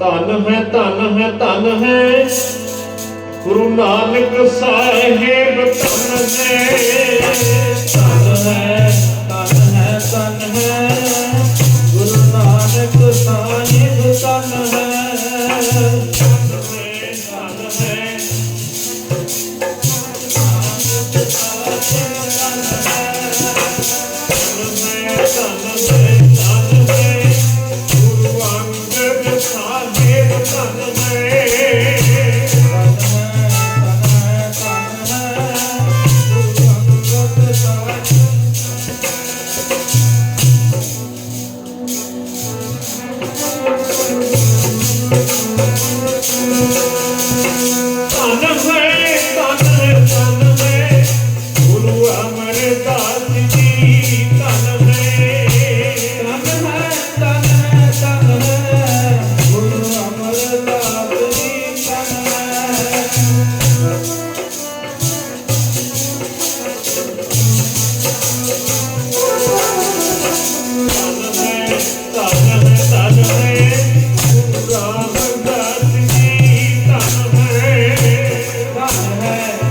ਧਨ ਹੈ ਧਨ ਹੈ ਧਨ ਹੈ। ਗੁਰੂ ਨਾਨਕ ਸਾਹਿਬ ਧਨ ਹੈ। ਧਨ ਹੈ ਧਨ ਹੈ ਧਨ ਹੈ। ਗੁਰੂ ਨਾਨਕ ਸਾਹਿਬ ਧਨ ਹੈ।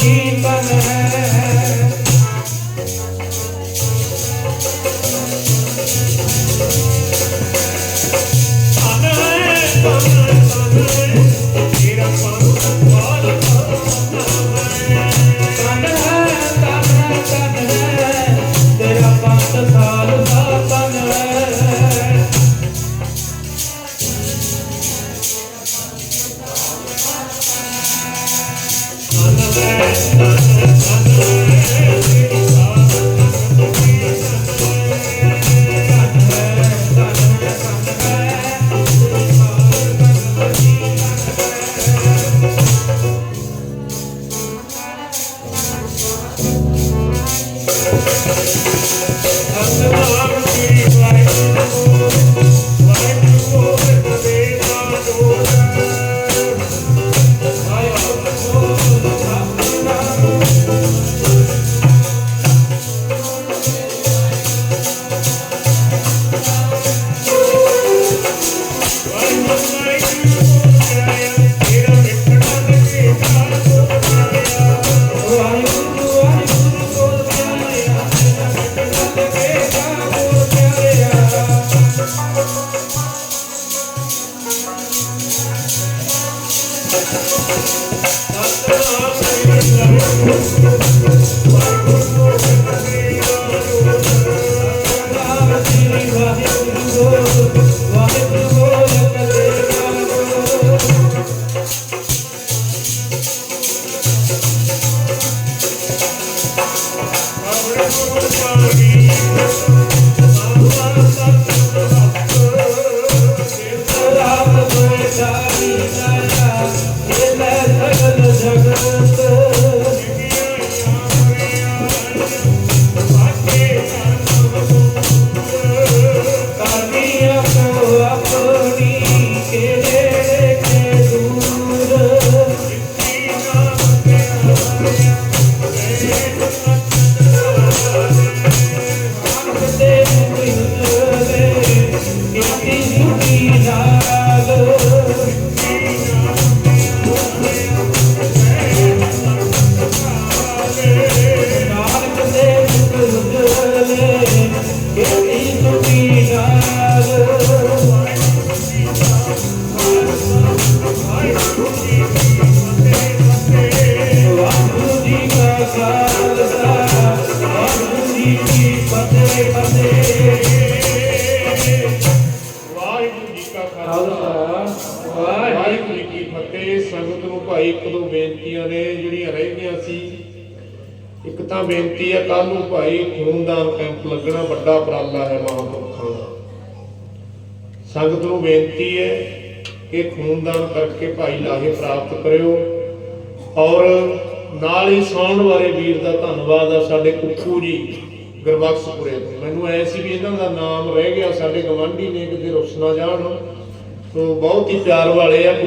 Jesus. Vai, ਸੰਗਤ ਨੂੰ ਭਾਈ ਇੱਕ ਦੋ ਬੇਨਤੀਆਂ ਨੇ ਜਿਹੜੀਆਂ ਰਹਿ ਗਈਆਂ ਸੀ। ਇੱਕ ਤਾਂ ਬੇਨਤੀ ਹੈ ਕੱਲ ਨੂੰ ਭਾਈ ਖੂਨਦਾਨ ਕੈਂਪ ਲੱਗਣਾ ਵੱਡਾ ਉਪਰਾਲਾ ਹੈ ਮਹਾਂਪੁਰਖਾਂ ਦਾ ਸੰਗਤ ਨੂੰ ਬੇਨਤੀ ਹੈ ਕਿ ਖੂਨਦਾਨ ਕਰਕੇ ਭਾਈ ਲਾਹੇ ਪ੍ਰਾਪਤ ਕਰਿਓ। ਔਰ ਨਾਲ ਹੀ ਸਾਉਣ ਵਾਲੇ ਵੀਰ ਦਾ ਧੰਨਵਾਦ ਆ ਸਾਡੇ ਕੁੱਕੂ ਜੀ, ਗੁਰਬਖਸ਼ਪੁਰੇ ਤੋਂ। ਮੈਨੂੰ ਐ ਸੀ ਵੀ ਇਹਨਾਂ ਦਾ ਨਾਮ ਰਹਿ ਗਿਆ, ਸਾਡੇ ਗਵਾਂਢੀ ਨੇ ਕਿਤੇ ਰੁੱਸ ਨਾ ਜਾਣ। ਤੋਂ ਬਹੁਤ ਹੀ ਪਿਆਰ ਵਾਲੇ ਆ